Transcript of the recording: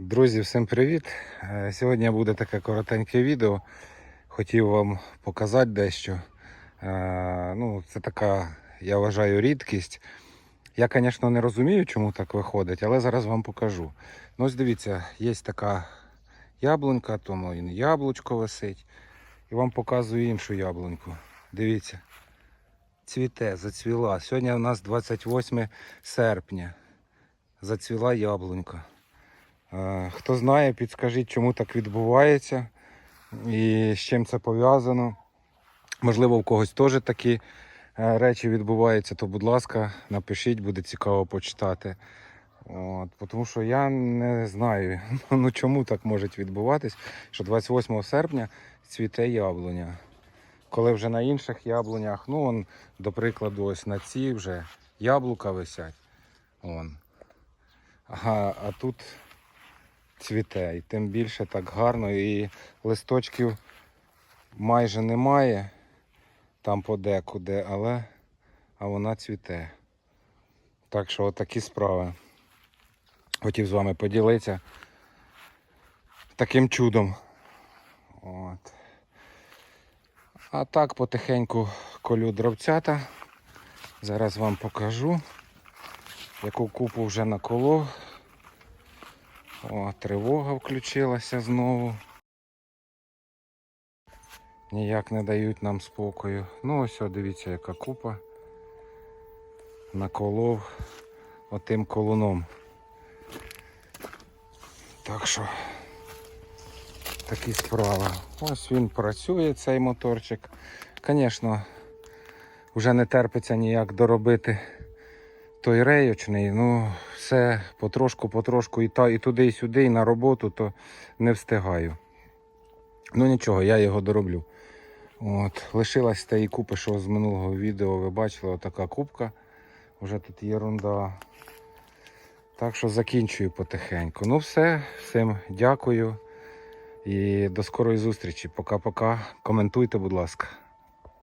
Друзі, всім привіт! Е, Сьогодні буде таке коротеньке відео. Хотів вам показати дещо. Е, Ну, це така, я вважаю, рідкість. Я, звісно, не розумію, чому так виходить, але зараз вам покажу. Ну, ось дивіться, є така яблунька, тому яблучко висить. І вам показую іншу яблуньку. Дивіться. Цвіте, зацвіла. Сьогодні у нас 28 серпня. Зацвіла яблунька. Е, Хто знає, підскажіть, чому так відбувається і з чим це пов'язано. Можливо, у когось теж такі е, речі відбуваються, то, будь ласка, напишіть, буде цікаво почитати. От, тому що я не знаю, ну чому так може відбуватись, що 28 серпня цвіте яблуня. Коли вже на інших яблунях, ну, он, до прикладу, ось на ці вже яблука висять. Вон. А, а тут цвіте. І тим більше так гарно. І листочків майже немає там подекуди, але а вона цвіте. Так що отакі справи. Хотів з вами поділитися таким чудом. От. А так потихеньку колю дровцята. Зараз вам покажу, яку купу вже наколов. О, тривога включилася знову. Ніяк не дають нам спокою. Ну ось, о, дивіться, яка купа. Наколов отим колуном. Так що такі справи. Ось він працює, цей моторчик. Звісно, вже не терпиться ніяк доробити той рейочний. Ну, все потрошку-потрошку і, та, і туди, і сюди, і на роботу, то не встигаю. Ну нічого, я його дороблю. От, лишилась тієї купи, що з минулого відео ви бачили, отака кубка. Вже тут єрунда. Так що закінчую потихеньку. Ну все, всім дякую і до скорої зустрічі. Пока-пока. Коментуйте, будь ласка.